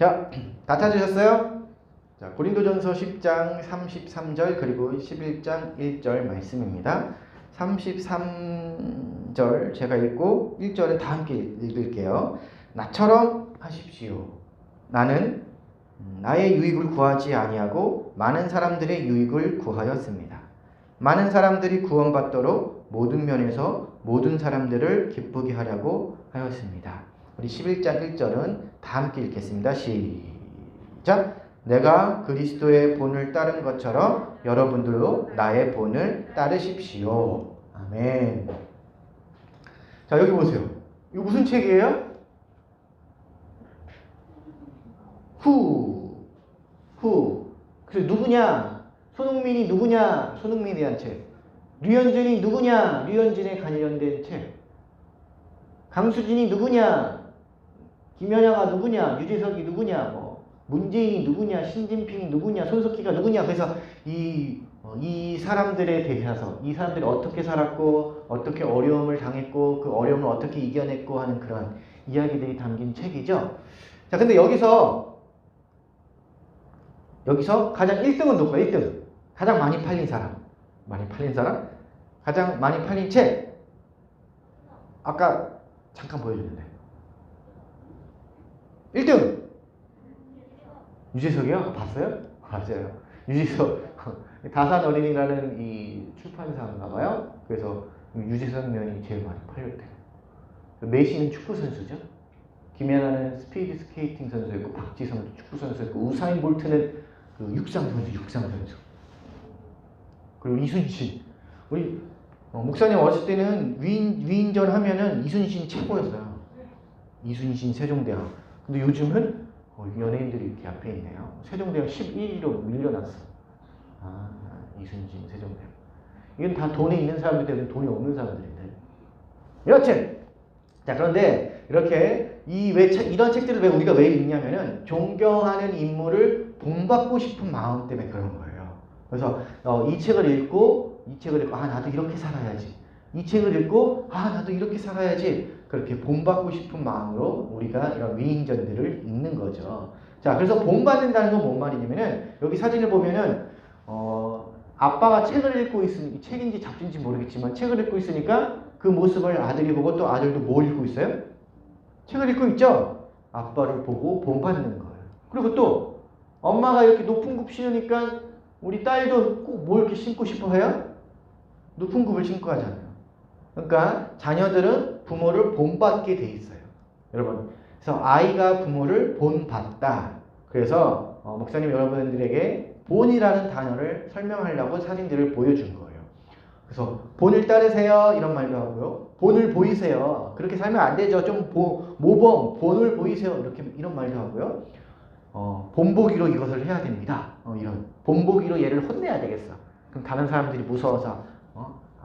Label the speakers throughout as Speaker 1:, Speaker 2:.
Speaker 1: 자, 다 찾으셨어요? 자, 고린도전서 10장 33절 그리고 11장 1절 말씀입니다. 33절 제가 읽고 1절은 다 함께 읽을게요. 나처럼 하십시오. 나는 나의 유익을 구하지 아니하고 많은 사람들의 유익을 구하였습니다. 많은 사람들이 구원받도록 모든 면에서 모든 사람들을 기쁘게 하려고 하였습니다. 우리 11장 1절은 다 함께 읽겠습니다. 시작. 내가 그리스도의 본을 따른 것처럼 여러분들도 나의 본을 따르십시오. 아멘. 자, 여기 보세요. 이거 무슨 책이에요? 후. 후. 그래서 누구냐? 손흥민이 누구냐? 손흥민에 대한 책. 류현진이 누구냐? 류현진에 관련된 책. 강수진이 누구냐? 김연아가 누구냐? 유재석이 누구냐? 뭐 문재인이 누구냐? 신진핑이 누구냐? 손석희가 누구냐? 그래서 이, 어, 이 사람들에 대해서 이 사람들이 어떻게 살았고 어떻게 어려움을 당했고 그 어려움을 어떻게 이겨냈고 하는 그런 이야기들이 담긴 책이죠. 자, 근데 여기서 여기서 가장 1등은 누구야? 1등. 가장 많이 팔린 사람. 많이 팔린 사람? 가장 많이 팔린 책. 아까 잠깐 보여줬는데. 1등. 유재석이요? 봤어요? 맞아요. 유재석. 다산 어린이라는 이 출판사인가 봐요. 그래서 유재석 면이 제일 많이 팔렸대요. 메시는 축구 선수죠. 김연아는 스피드 스케이팅 선수였고 박지성도 축구 선수였고 우사인 볼트는 그 육상 선수, 육상 선수. 그리고 이순신. 우리 어, 목사님 어렸을 때는 위인, 위인전 하면은 이순신 최고였어요. 이순신 세종대왕. 근데 요즘은 어, 연예인들이 이렇게 앞에 있네요. 세종대왕 11위로 밀려났어. 아, 이순신 세종대왕. 이건 다 돈이 있는 사람들이 돈이 없는 사람들인데. 여하튼, 자, 그런데 이렇게 이 왜 이런 책들을 왜 우리가 왜 읽냐면은 존경하는 인물을 본받고 싶은 마음 때문에 그런 거예요. 그래서 어, 이 책을 읽고 이 책을 읽고 아 나도 이렇게 살아야지. 이 책을 읽고 아 나도 이렇게 살아야지. 그렇게 본받고 싶은 마음으로 우리가 이런 위인전들을 읽는 거죠. 자, 그래서 본받는다는 건 뭔 말이냐면은 여기 사진을 보면은 어, 아빠가 책을 읽고 있으니 책인지 잡지인지 모르겠지만 책을 읽고 있으니까 그 모습을 아들이 보고 또 아들도 뭘 읽고 있어요? 책을 읽고 있죠? 아빠를 보고 본받는 거예요. 그리고 또 엄마가 이렇게 높은 굽 신으니까 우리 딸도 꼭 뭘 이렇게 신고 싶어 해요? 높은 굽을 신고 하잖아요. 그러니까 자녀들은 부모를 본받게 돼 있어요. 여러분. 그래서 아이가 부모를 본받다. 그래서 어, 목사님 여러분들에게 본이라는 단어를 설명하려고 사진들을 보여준 거예요. 그래서 본을 따르세요 이런 말도 하고요. 본을 보이세요. 그렇게 살면 안 되죠. 좀 보, 모범 본을 보이세요 이렇게 이런 말도 하고요. 어, 본보기로 이것을 해야 됩니다. 어, 이런 본보기로 얘를 혼내야 되겠어. 그럼 다른 사람들이 무서워서 어,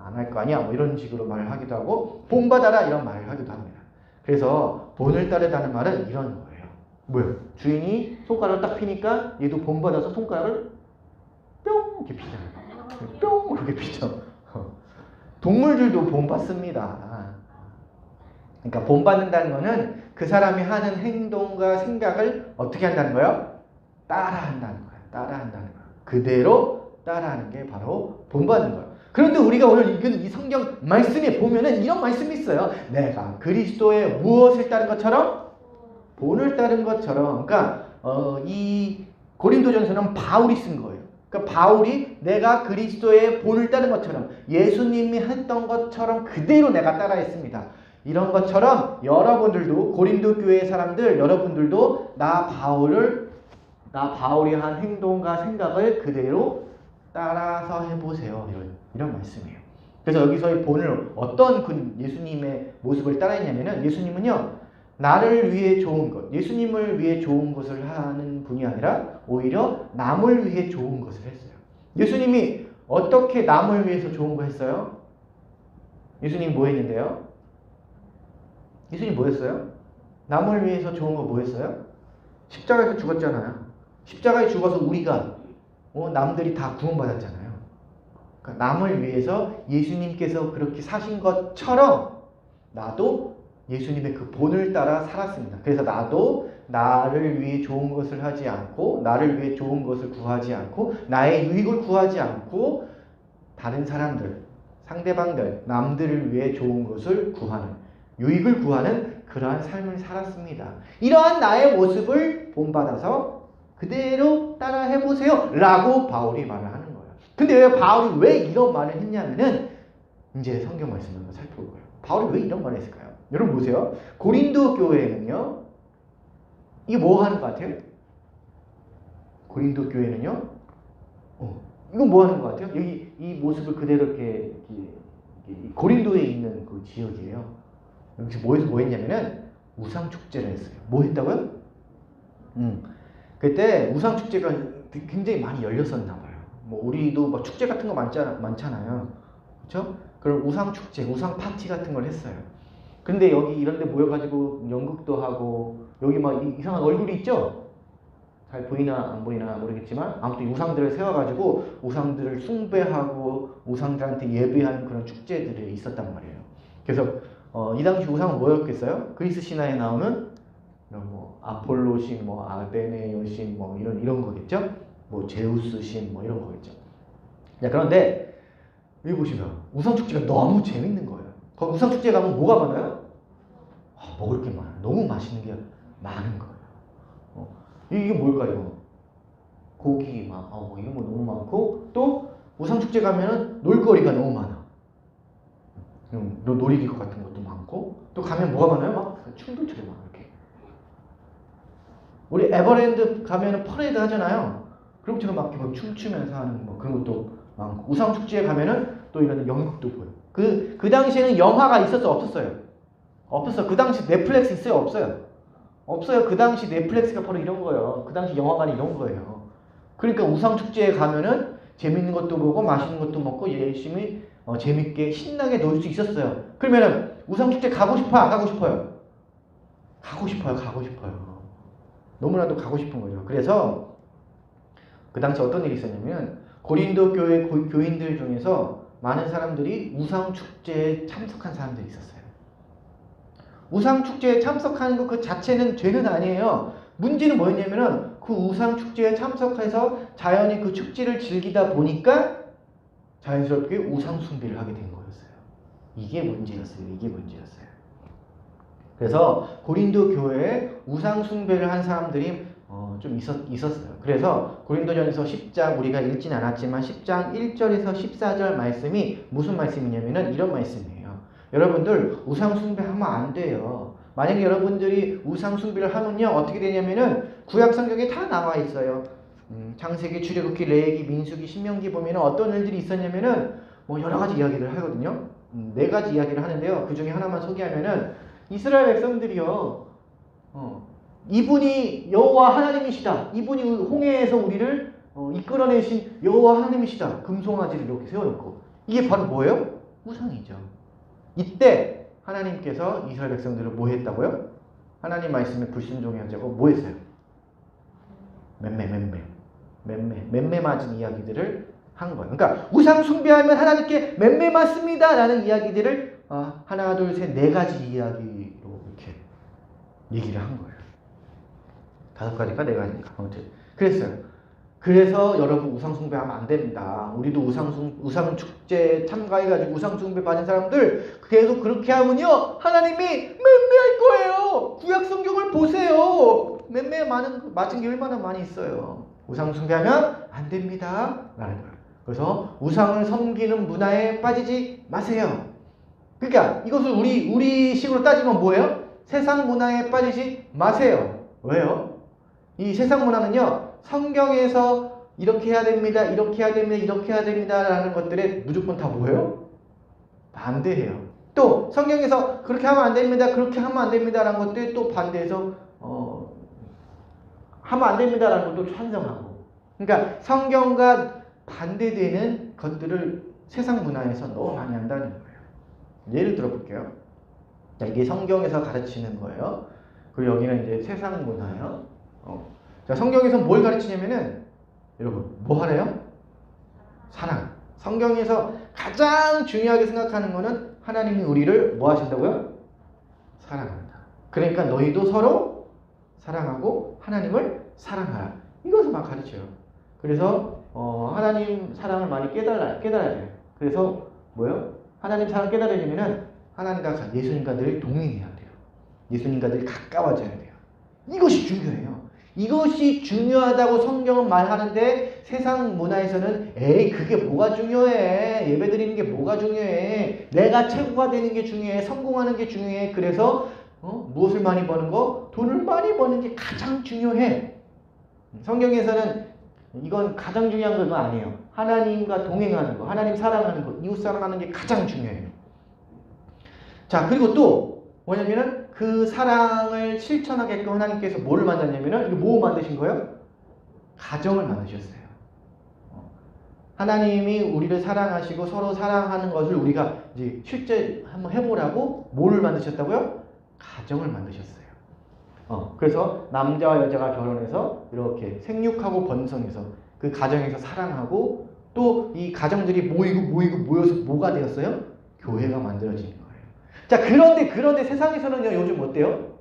Speaker 1: 안 할 거 아니야. 뭐 이런 식으로 말을 하기도 하고 본받아라 이런 말을 하기도 합니다. 그래서 본을 따르다는 말은 이런 거예요. 뭐요? 주인이 손가락을 딱 피니까 얘도 본받아서 손가락을 뿅 이렇게 피잖아요. 뿅 이렇게 피죠. 동물들도 본받습니다. 그러니까 본받는다는 거는 그 사람이 하는 행동과 생각을 어떻게 한다는 거예요? 따라한다는 거예요. 따라한다는 거예요. 그대로 따라하는 게 바로 본받는 거예요. 그런데 우리가 오늘 읽은 이 성경 말씀에 보면은 이런 말씀이 있어요. 내가 그리스도의 무엇을 따른 것처럼 본을 따른 것처럼. 그러니까 어, 이 고린도전서는 바울이 쓴 거예요. 그러니까 바울이 내가 그리스도의 본을 따른 것처럼 예수님이 했던 것처럼 그대로 내가 따라했습니다. 이런 것처럼 여러분들도 고린도 교회 사람들 여러분들도 나 바울을 나 바울이 한 행동과 생각을 그대로 따라서 해보세요. 이런 이런 말씀이에요. 그래서 여기서의 본을 어떤 그 예수님의 모습을 따라했냐면은 예수님은요 나를 위해 좋은 것, 예수님을 위해 좋은 것을 하는 분이 아니라 오히려 남을 위해 좋은 것을 했어요. 예수님이 어떻게 남을 위해서 좋은 거 했어요? 예수님 뭐 했는데요? 예수님 뭐 했어요? 남을 위해서 좋은 거 뭐 했어요? 십자가에서 죽었잖아요. 십자가에 죽어서 우리가 어, 남들이 다 구원받았잖아요. 그러니까 남을 위해서 예수님께서 그렇게 사신 것처럼 나도 예수님의 그 본을 따라 살았습니다. 그래서 나도 나를 위해 좋은 것을 하지 않고 나를 위해 좋은 것을 구하지 않고 나의 유익을 구하지 않고 다른 사람들, 상대방들, 남들을 위해 좋은 것을 구하는 유익을 구하는 그러한 삶을 살았습니다. 이러한 나의 모습을 본받아서 그대로 따라 해보세요. 라고 바울이 말을 하는 거예요. 근데 왜 바울이 왜 이런 말을 했냐면은 이제 성경 말씀을 한번 살펴볼 거예요. 바울이 왜 이런 말을 했을까요? 여러분 보세요. 고린도 교회는요. 이게 뭐 하는 것 같아요? 고린도 교회는요. 어, 이건 뭐 하는 것 같아요? 여기 이 모습을 그대로 이렇게, 고린도에 있는 그 지역이에요. 여기서 뭐해서 뭐 했냐면은 우상 축제를 했어요. 뭐 했다고요? 음. 그때 우상 축제가 굉장히 많이 열렸었나 봐요. 뭐 우리도 막 축제 같은 거 많잖아, 많잖아요. 그렇죠? 그럼 우상 축제, 우상 파티 같은 걸 했어요. 근데 여기 이런 데 모여가지고 연극도 하고 여기 막 이- 이상한 얼굴이 있죠? 잘 보이나 안 보이나 모르겠지만 아무튼 우상들을 세워가지고 우상들을 숭배하고 우상들한테 예배하는 그런 축제들이 있었단 말이에요. 그래서 어, 이 당시 우상은 뭐였겠어요? 그리스 신화에 나오는 이런 뭐 아폴로 신, 뭐 아테네 여신, 뭐 이런 이런 거겠죠? 뭐 제우스 신, 뭐 이런 거겠죠. 자 그런데 여기 보시면 우상 축제가 너무 재밌는 거예요. 거기 우상 축제 가면 뭐가 많아요? 아, 먹을 게 많아요. 너무 맛있는 게 많은 거예요. 어, 이게 뭘까 이거? 고기 막, 어, 이거 뭐 너무 많고 또 우상 축제 가면은 놀거리가 너무 많아. 음, 노- 놀이기구 같은 것도 많고 또 가면 뭐가 많아요? 막 춤도 추고 막 이렇게. 우리 에버랜드 가면은 퍼레이드 하잖아요. 그럼 제가 막 이렇게 춤추면서 하는 뭐 그런 것도 많고 우상 축제에 가면은 또 이런 연극도 보여. 그, 그 당시에는 영화가 있었어 없었어요? 없었어. 그 당시 넷플릭스 있어요 없어요? 없어요. 그 당시 넷플릭스가 바로 이런 거예요. 그 당시 영화관이 이런 거예요. 그러니까 우상 축제에 가면은 재밌는 것도 보고 맛있는 것도 먹고 열심히 어, 재밌게 신나게 놀 수 있었어요. 그러면은 우상 축제 가고 싶어 안 가고 싶어요? 가고 싶어요. 가고 싶어요. 너무나도 가고 싶은 거죠. 그래서 그 당시 어떤 일이 있었냐면 고린도 교회 고- 교인들 중에서 많은 사람들이 우상 축제에 참석한 사람들이 있었어요. 우상 축제에 참석하는 것 그 자체는 죄는 아니에요. 문제는 뭐였냐면은 그 우상 축제에 참석해서 자연히 그 축제를 즐기다 보니까 자연스럽게 우상 숭배를 하게 된 거였어요. 이게 문제였어요. 이게 문제였어요. 그래서 고린도 교회에 우상 숭배를 한 사람들이 어, 좀 있었, 있었어요. 그래서 고린도전에서 10장 우리가 읽진 않았지만 10장 1절에서 14절 말씀이 무슨 말씀이냐면은 이런 말씀이에요. 여러분들 우상 숭배하면 안 돼요. 만약에 여러분들이 우상 숭배를 하면요 어떻게 되냐면은 구약 성경에 다 나와 있어요. 음, 창세기, 출애굽기, 레위기, 민수기, 신명기 보면은 어떤 일들이 있었냐면은 뭐 여러 가지 이야기를 하거든요. 음, 네 가지 이야기를 하는데요. 그 중에 하나만 소개하면은 이스라엘 백성들이요. 어, 이분이 여호와 하나님이시다. 이분이 홍해에서 우리를 어, 이끌어내신 여호와 하나님이시다. 금송아지를 이렇게 세워놓고 이게 바로 뭐예요? 우상이죠. 이때 하나님께서 이스라엘 백성들을 뭐 했다고요? 하나님 말씀에 불순종하자고 뭐 했어요? 맴매 맴매 맴매 맴매 맞은 이야기들을 한 거예요. 그러니까 우상 숭배하면 하나님께 맴매 맞습니다라는 이야기들을 어, 하나 둘 셋 네 가지 이야기로 이렇게 얘기를 한 거예요. 다섯 가지가 네 가지인가 아무튼 그랬어요. 그래서 여러분 우상 숭배하면 안 됩니다. 우리도 우상 숭 우상 축제 참가해가지고 우상 숭배 받은 사람들 계속 그렇게 하면요 하나님이 맴매할 거예요. 구약 성경을 보세요. 맴매 많은 맞은 게 얼마나 많이 있어요. 우상 숭배하면 안 됩니다. 라는 거예요. 그래서 우상을 섬기는 문화에 빠지지 마세요. 그러니까 이것을 우리 우리 식으로 따지면 뭐예요? 세상 문화에 빠지지 마세요. 왜요? 이 세상 문화는요 성경에서 이렇게 해야 됩니다, 이렇게 해야 됩니다, 이렇게 해야 됩니다라는 것들에 무조건 다 뭐예요? 반대해요. 또 성경에서 그렇게 하면 안 됩니다, 그렇게 하면 안 됩니다라는 것들에 또 반대해서 어, 하면 안 됩니다라는 것도 찬성하고. 그러니까 성경과 반대되는 것들을 세상 문화에서 너무 많이 한다는 거예요. 예를 들어 볼게요. 자, 이게 성경에서 가르치는 거예요. 그리고 여기는 이제 세상 문화예요. 어. 자, 성경에서 뭘 가르치냐면은 여러분 뭐 하래요? 사랑. 성경에서 가장 중요하게 생각하는 거는 하나님이 우리를 뭐 하신다고요? 사랑한다. 그러니까 너희도 서로 사랑하고 하나님을 사랑하라. 이것을 막 가르쳐요. 그래서 어, 하나님 사랑을 많이 깨달아 깨달아야 돼요. 그래서 뭐요? 하나님 사랑 깨달으려면은 하나님과 가- 예수님과 늘 동행해야 돼요. 예수님과 늘 가까워져야 돼요. 이것이 중요해요. 이것이 중요하다고 성경은 말하는데 세상 문화에서는 에이 그게 뭐가 중요해? 예배 드리는 게 뭐가 중요해? 내가 최고가 되는 게 중요해? 성공하는 게 중요해? 그래서 어? 무엇을 많이 버는 거? 돈을 많이 버는 게 가장 중요해. 성경에서는 이건 가장 중요한 건 아니에요. 하나님과 동행하는 거 하나님 사랑하는 거 이웃 사랑하는 게 가장 중요해요. 자 그리고 또 뭐냐면은 그 사랑을 실천하게끔 하나님께서 뭐를 만드냐면은 이거 뭐 만드신 거예요? 가정을 만드셨어요. 어. 하나님이 우리를 사랑하시고 서로 사랑하는 것을 우리가 이제 실제 한번 해보라고 뭐를 만드셨다고요? 가정을 만드셨어요. 어, 그래서 남자와 여자가 결혼해서 이렇게 생육하고 번성해서 그 가정에서 사랑하고 또 이 가정들이 모이고 모이고 모여서 뭐가 되었어요? 교회가 만들어지는 거예요. 자 그런데 그런데 세상에서는요 요즘 어때요?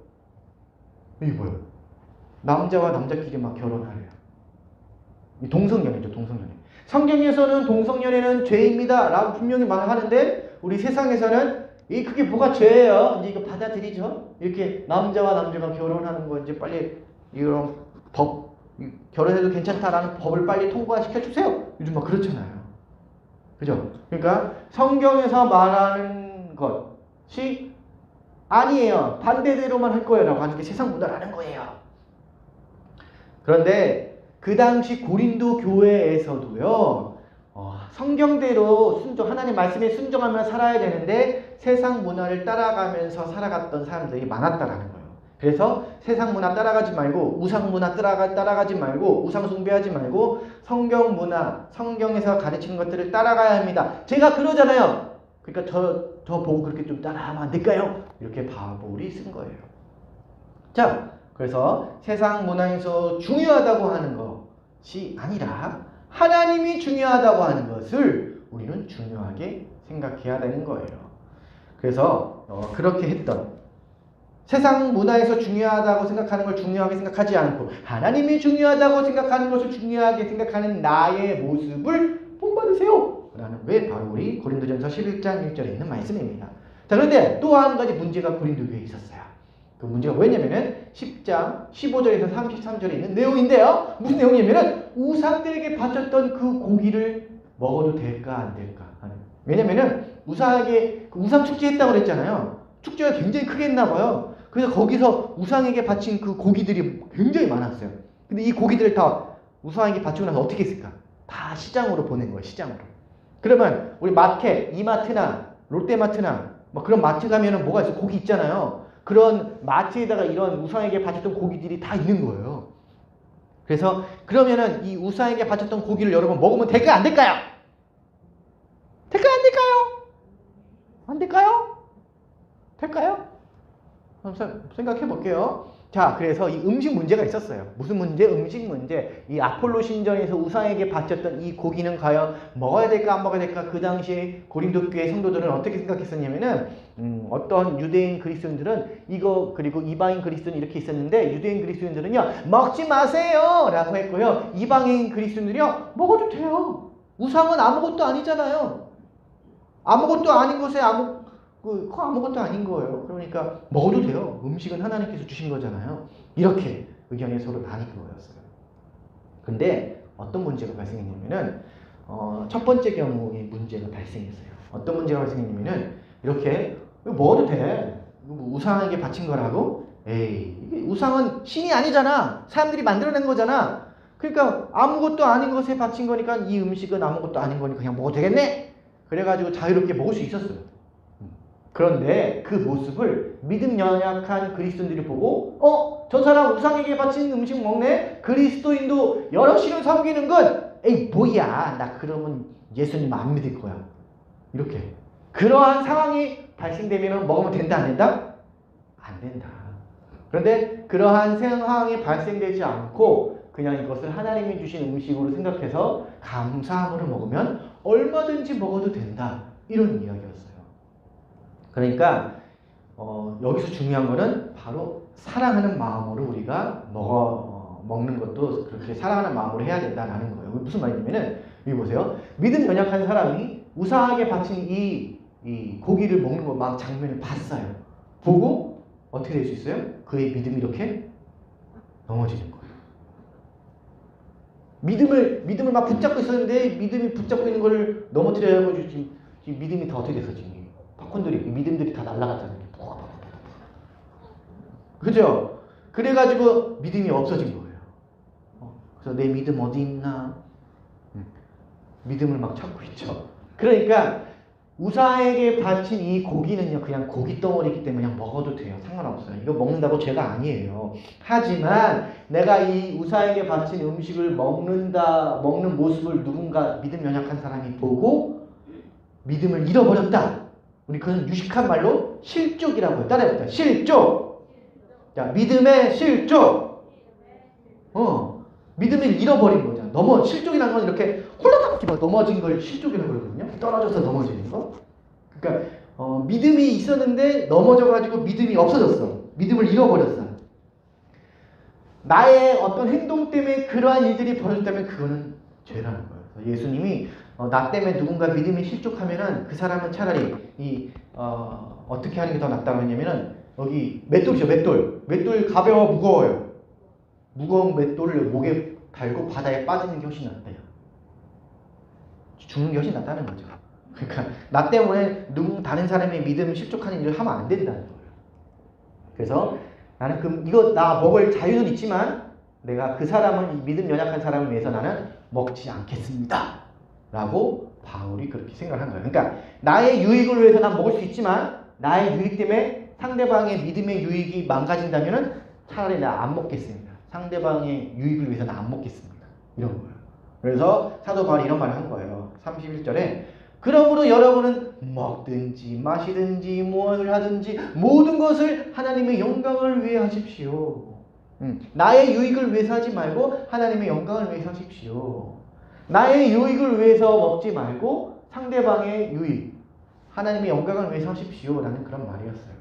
Speaker 1: 이게 뭐예요? 남자와 남자끼리 막 결혼하래요. 이 동성연애죠 동성연애. 성경에서는 동성연애는 죄입니다 라고 분명히 말하는데 우리 세상에서는 이 그게 뭐가 죄예요? 이제 이거 받아들이죠. 이렇게 남자와 남자가 결혼하는 거 이제 빨리 이런 법 이- 결혼해도 괜찮다라는 법을 빨리 통과시켜 주세요. 요즘 막 그렇잖아요. 그죠? 그러니까 성경에서 말하는 것 이 아니에요. 반대대로만 할 거예요 라고 하는 게 세상 문화라는 거예요. 그런데 그 당시 고린도 교회에서도요. 어, 성경대로 순종 하나님 말씀에 순종하며 살아야 되는데 세상 문화를 따라가면서 살아갔던 사람들이 많았다라는 거예요. 그래서 세상 문화 따라가지 말고 우상 문화 따라가 따라가지 말고 우상 숭배하지 말고 성경 문화, 성경에서 가르치는 것들을 따라가야 합니다. 제가 그러잖아요. 그러니까 저, 저 보고 그렇게 좀 따라하면 안 될까요? 이렇게 바울이 쓴 거예요. 자, 그래서 세상 문화에서 중요하다고 하는 것이 아니라 하나님이 중요하다고 하는 것을 우리는 중요하게 생각해야 되는 거예요. 그래서 어, 그렇게 했던 세상 문화에서 중요하다고 생각하는 걸 중요하게 생각하지 않고 하나님이 중요하다고 생각하는 것을 중요하게 생각하는 나의 모습을 본받으세요. 라는 게 바로 우리 고린도전서 11장 1절에 있는 말씀입니다. 자, 그런데 또 한 가지 문제가 고린도 교회에 있었어요. 그 문제가 뭐였냐면은 10장 15절에서 33절에 있는 내용인데요. 무슨 내용이냐면은 우상들에게 바쳤던 그 고기를 먹어도 될까 안 될까 하는. 왜냐면은 우상에게 그 우상 축제 했다고 그랬잖아요. 축제가 굉장히 크게 했나 봐요. 그래서 거기서 우상에게 바친 그 고기들이 굉장히 많았어요. 근데 이 고기들을 다 우상에게 바치고 나서 어떻게 했을까? 다 시장으로 보낸 거예요. 시장으로. 그러면 우리 마켓, 이마트나 롯데마트나 뭐 그런 마트 가면은 뭐가 있어? 고기 있잖아요. 그런 마트에다가 이런 우상에게 바쳤던 고기들이 다 있는 거예요. 그래서 그러면은 이 우상에게 바쳤던 고기를 여러분 먹으면 될까요? 안 될까요? 될까요? 안 될까요? 안 될까요? 될까요? 한번 생각해 볼게요. 자, 그래서 이 음식 문제가 있었어요. 무슨 문제? 음식 문제. 이 아폴로 신전에서 우상에게 바쳤던 이 고기는 과연 먹어야 될까 안 먹어야 될까? 그 당시 고린도 교회 성도들은 어떻게 생각했었냐면은 음, 어떤 유대인 그리스도인들은 이거 그리고 이방인 그리스도인 이렇게 있었는데 유대인 그리스도인들은요 먹지 마세요라고 했고요 이방인 그리스도인들이요 먹어도 돼요. 우상은 아무것도 아니잖아요. 아무것도 아닌 것에 아무 그, 그거 아무것도 아닌 거예요. 그러니까 먹어도 돼요. 음식은 하나님께서 주신 거잖아요. 이렇게 의견이 서로 나뉘는 거였어요. 근데 어떤 문제가 발생했냐면은 어, 첫 번째 경우에 문제가 발생했어요. 어떤 문제가 발생했냐면은 이렇게 먹어도 돼. 뭐 우상에게 바친 거라고? 에이 우상은 신이 아니잖아. 사람들이 만들어낸 거잖아. 그러니까 아무것도 아닌 것에 바친 거니까 이 음식은 아무것도 아닌 거니까 그냥 먹어도 되겠네. 그래가지고 자유롭게 먹을 수 있었어요. 그런데 그 모습을 믿음 연약한 그리스도인들이 보고 어? 저 사람 우상에게 바친 음식 먹네? 그리스도인도 신을 섬기는 건 에이 뭐야 나 그러면 예수님 안 믿을 거야 이렇게 그러한 상황이 발생되면 먹으면 된다 안 된다? 안 된다 그런데 그러한 상황이 발생되지 않고 그냥 이것을 하나님이 주신 음식으로 생각해서 감사함으로 먹으면 얼마든지 먹어도 된다 이런 이야기였어요 그러니까 어, 여기서 중요한 거는 바로 사랑하는 마음으로 우리가 먹어 어, 먹는 것도 그렇게 사랑하는 마음으로 해야 된다라는 거예요. 무슨 말이냐면은 여기 보세요. 믿음 연약한 사람이 우상하게 바친 이, 이 고기를 먹는 거 막 장면을 봤어요. 보고 어떻게 될 수 있어요? 그의 믿음이 이렇게 넘어지는 거예요. 믿음을 믿음을 막 붙잡고 있었는데 믿음이 붙잡고 있는 거를 넘어뜨려야 가지고 지금, 지금 믿음이 다 어떻게 됐어 지금 팝콘들이 이 믿음들이 다 날아갔잖아요. 그죠? 그래가지고 믿음이 없어진 거예요. 어, 그래서 내 믿음 어디 있나? 음, 믿음을 막 찾고 있죠. 그러니까 우사에게 바친 이 고기는요 그냥 고기 덩어리이기 때문에 그냥 먹어도 돼요 상관없어요 이거 먹는다고 죄가 아니에요 하지만 내가 이 우사에게 바친 음식을 먹는다 먹는 모습을 누군가 믿음 연약한 사람이 보고 믿음을 잃어버렸다 우리 그는 유식한 말로 실족이라고 해요 따라해보자 실족 자 믿음의 실족 어 믿음을 잃어버린 거잖아 넘어 실족이라는 건 이렇게 홀라닥 막 넘어진 걸 실족이라고 그러거든요. 떨어져서 넘어지는 거. 그러니까 어, 믿음이 있었는데 넘어져가지고 믿음이 없어졌어. 믿음을 잃어버렸어. 나의 어떤 행동 때문에 그러한 일들이 벌어졌다면 그거는 죄라는 거예요. 예수님이 어, 나 때문에 누군가 믿음이 실족하면은 그 사람은 차라리 이 어, 어떻게 하는 게 더 낫다고 했냐면은 여기 맷돌이죠 맷돌 맷돌 가벼워 무거워요 무거운 맷돌을 목에 달고 바다에 빠지는 게 훨씬 낫대요. 죽는 게 훨씬 낫다는 거죠. 그러니까 나 때문에 누군 다른 사람의 믿음 실족하는 일을 하면 안 된다는 거예요. 그래서 나는 그 이거 나 먹을 자유는 있지만 내가 그 사람을 믿음 연약한 사람을 위해서 나는 먹지 않겠습니다. 라고 바울이 그렇게 생각을 한 거예요. 그러니까 나의 유익을 위해서 난 먹을 수 있지만 나의 유익 때문에 상대방의 믿음의 유익이 망가진다면은 차라리 나 안 먹겠습니다. 상대방의 유익을 위해서 난안 먹겠습니다. 이런 거예요. 그래서 사도 바울이 이런 말을 한 거예요. 31절에 그러므로 여러분은 먹든지 마시든지 무엇을 하든지 모든 것을 하나님의 영광을 위해 하십시오. 음, 나의 유익을 위해서 하지 말고 하나님의 영광을 위해서 하십시오. 나의 유익을 위해서 먹지 말고 상대방의 유익, 하나님의 영광을 위해서 하십시오. 라는 그런 말이었어요.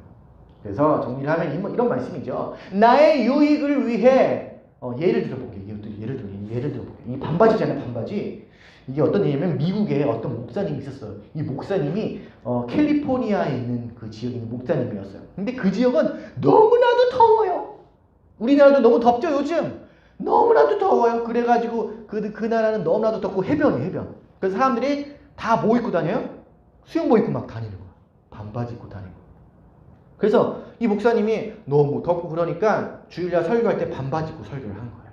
Speaker 1: 그래서 정리를 하면 이런 말씀이죠. 나의 유익을 위해 어, 예를 들어볼게요. 예를 들어 예를 들어볼게요. 이 반바지잖아요. 반바지. 이게 어떤 일이냐면 미국에 어떤 목사님이 있었어요. 이 목사님이 어, 캘리포니아에 있는 그 지역에 목사님이었어요. 근데 그 지역은 너무나도 더워요. 우리나라도 너무 덥죠 요즘. 너무나도 더워요. 그래가지고 그, 그 나라는 너무나도 덥고 해변이 해변. 그래서 사람들이 다 뭐 입고 다녀요? 수영복 입고 막 다니는 거야. 반바지 입고 다니고. 그래서 이 목사님이 너무 덥고 그러니까 주일날 설교할 때 반바지 입고 설교를 한 거예요.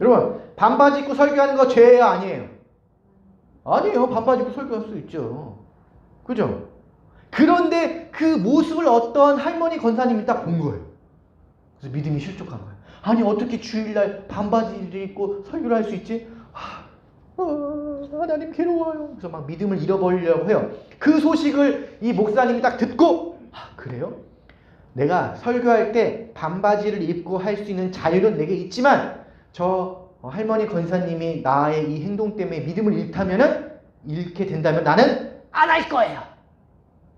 Speaker 1: 여러분 반바지 입고 설교하는 거 죄예요 아니에요? 아니에요. 반바지 입고 설교할 수 있죠. 그죠? 그런데 그 모습을 어떤 할머니 권사님이 딱 본 거예요. 그래서 믿음이 실족한 거예요. 아니 어떻게 주일날 반바지를 입고 설교를 할 수 있지? 아, 어, 하나님 괴로워요. 그래서 막 믿음을 잃어버리려고 해요. 그 소식을 이 목사님이 딱 듣고 아, 그래요? 내가 설교할 때 반바지를 입고 할 수 있는 자유는 내게 있지만 저 할머니 권사님이 나의 이 행동 때문에 믿음을 잃다면은 잃게 된다면 나는 안 할 거예요.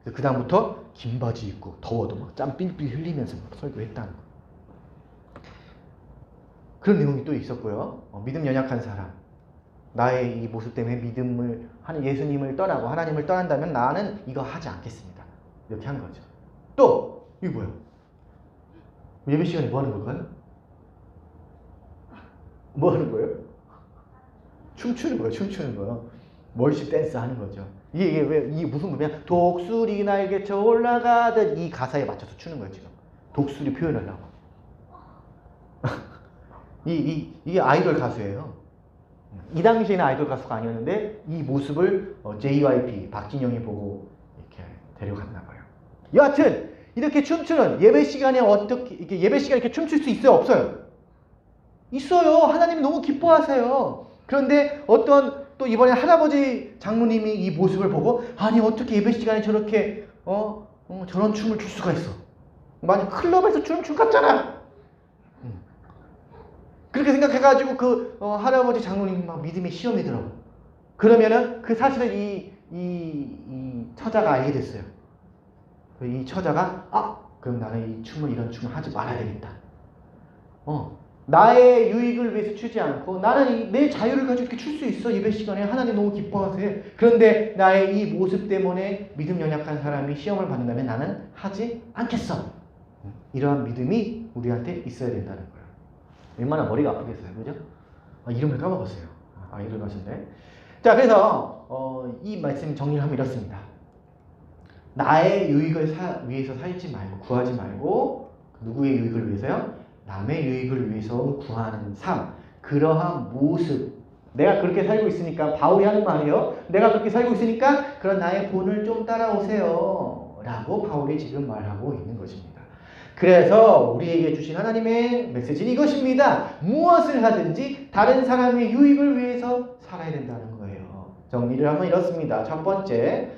Speaker 1: 그 다음부터 긴 바지 입고 더워도 막땀 삘삘 흘리면서 막 설교했다는 거. 그런 내용이 또 있었고요. 어, 믿음 연약한 사람. 나의 이 모습 때문에 믿음을 하는 예수님을 떠나고 하나님을 떠난다면 나는 이거 하지 않겠습니다. 이렇게 한 거죠. 또 이거 뭐야? 예배 시간에 뭐 하는 걸까요? 뭐 하는 거예요? 춤추는 거예요. 춤추는 거예요. 멀시 댄스 하는 거죠. 이게, 이게 왜, 이게 무슨 의미야? 독수리 날개쳐 올라가듯 이 가사에 맞춰서 추는 거예요, 지금. 독수리 표현하려고. 이, 이, 이게 아이돌 가수예요. 이 당시에는 아이돌 가수가 아니었는데 이 모습을 어, JYP 박진영이 보고 이렇게 데려갔나 봐요. 여하튼 이렇게 춤추는 예배 시간에 어떻게 이렇게 예배 시간에 이렇게 춤출 수 있어요, 없어요? 있어요. 하나님 너무 기뻐하세요. 그런데 어떤 또 이번에 할아버지 장로님이 이 모습을 보고 아니 어떻게 예배 시간에 저렇게 어, 어 저런 춤을 출 수가 있어? 만약 클럽에서 추는 춤 같잖아. 그렇게 생각해가지고 그 어, 할아버지 장로님 막 믿음의 시험이더라고. 그러면은 그 사실을 이, 이, 이 처자가 알게 됐어요. 이 처자가 아 그럼 나는 이 춤을 이런 춤을 하지 말아야 되겠다. 어 나의 유익을 위해서 추지 않고 나는 이- 내 자유를 가지고 이렇게 출 수 있어 예배 시간에 하나님 너무 기뻐하세요. 그런데 나의 이 모습 때문에 믿음 연약한 사람이 시험을 받는다면 나는 하지 않겠어. 이러한 믿음이 우리한테 있어야 된다는 거예요. 얼마나 머리가 아프겠어요, 그죠? 아, 이름을 까먹었어요. 아 이름 하셨네. 자 그래서 어, 이 말씀 정리를 하면 이렇습니다. 나의 유익을 사- 위해서 살지 말고 구하지 말고 누구의 유익을 위해서요? 남의 유익을 위해서 구하는 삶 그러한 모습 내가 그렇게 살고 있으니까 바울이 하는 말이에요 내가 그렇게 살고 있으니까 그런 나의 본을 좀 따라오세요 라고 바울이 지금 말하고 있는 것입니다 그래서 우리에게 주신 하나님의 메시지는 이것입니다 무엇을 하든지 다른 사람의 유익을 위해서 살아야 된다는 거예요 정리를 하면 이렇습니다 첫 번째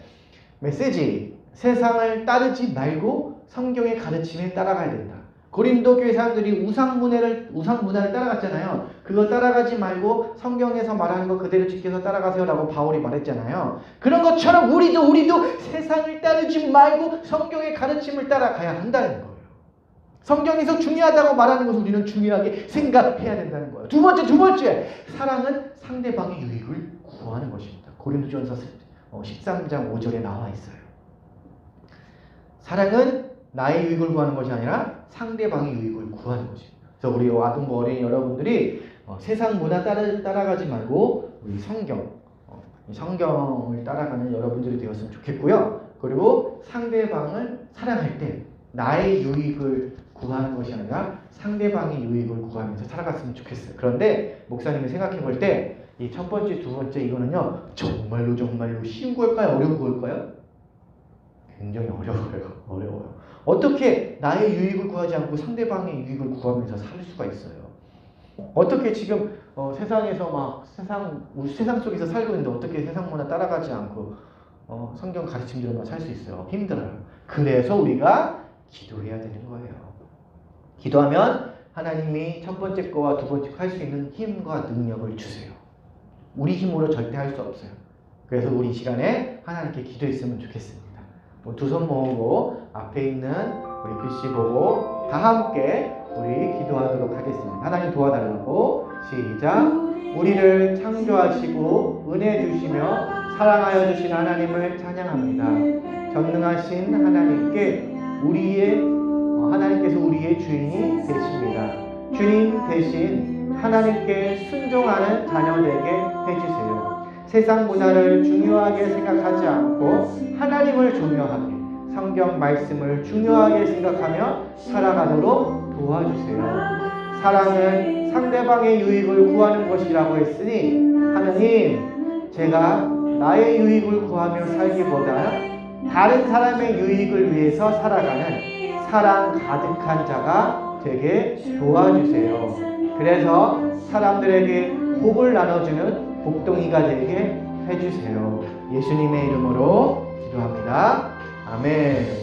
Speaker 1: 메시지 세상을 따르지 말고 성경의 가르침에 따라가야 된다. 고린도 교회 사람들이 우상 문화를 우상 문화를 따라갔잖아요. 그거 따라가지 말고 성경에서 말하는 거 그대로 지켜서 따라가세요라고 바울이 말했잖아요. 그런 것처럼 우리도 우리도 세상을 따르지 말고 성경의 가르침을 따라가야 한다는 거예요. 성경에서 중요하다고 말하는 것을 우리는 중요하게 생각해야 된다는 거예요. 두 번째, 두 번째, 사랑은 상대방의 유익을 구하는 것입니다. 고린도전서 13장 5절에 나와 있어요. 사랑은 나의 유익을 구하는 것이 아니라 상대방의 유익을 구하는 것입니다. 그래서 우리 아동부 어린이 여러분들이 어, 세상 문화 따라, 따라가지 말고 우리 성경, 어, 이 성경을 따라가는 여러분들이 되었으면 좋겠고요. 그리고 상대방을 사랑할 때 나의 유익을 구하는 것이 아니라 상대방의 유익을 구하면서 살아갔으면 좋겠어요. 그런데 목사님이 생각해 볼 때 이 첫 번째, 두 번째 이거는요 정말로 정말로 쉬운 걸까요? 어려운 걸까요? 굉장히 어려워요. 어려워요. 어떻게 나의 유익을 구하지 않고 상대방의 유익을 구하면서 살 수가 있어요? 어떻게 지금 어, 세상에서 막 세상 세상 속에서 살고 있는데 어떻게 세상 문화 따라가지 않고 어, 성경 가르침대로만 살 수 있어요? 힘들어요. 그래서 우리가 기도해야 되는 거예요. 기도하면 하나님이 첫 번째 거와 두 번째 거할수 있는 힘과 능력을 주세요. 우리 힘으로 절대 할 수 없어요. 그래서 우리 이 시간에 하나님께 기도했으면 좋겠습니다. 뭐 두 손 모으고 앞에 있는 우리 글씨 보고 다 함께 우리 기도하도록 하겠습니다. 하나님 도와달라고 시작. 우리를 창조하시고 은혜 주시며 사랑하여 주신 하나님을 찬양합니다. 전능하신 하나님께 우리의 우리의 주인이 되십니다. 주인 대신 하나님께 순종하는 자녀 되게 해주세요. 세상 문화를 중요하게 생각하지 않고 하나님을 중요하게 성경 말씀을 중요하게 생각하며 살아가도록 도와주세요. 사랑은 상대방의 유익을 구하는 것이라고 했으니 하나님 제가 나의 유익을 구하며 살기보다 다른 사람의 유익을 위해서 살아가는 사랑 가득한 자가 되게 도와주세요. 그래서 사람들에게 복을 나눠주는 복동이가 되게 해주세요. 예수님의 이름으로 기도합니다. 아멘.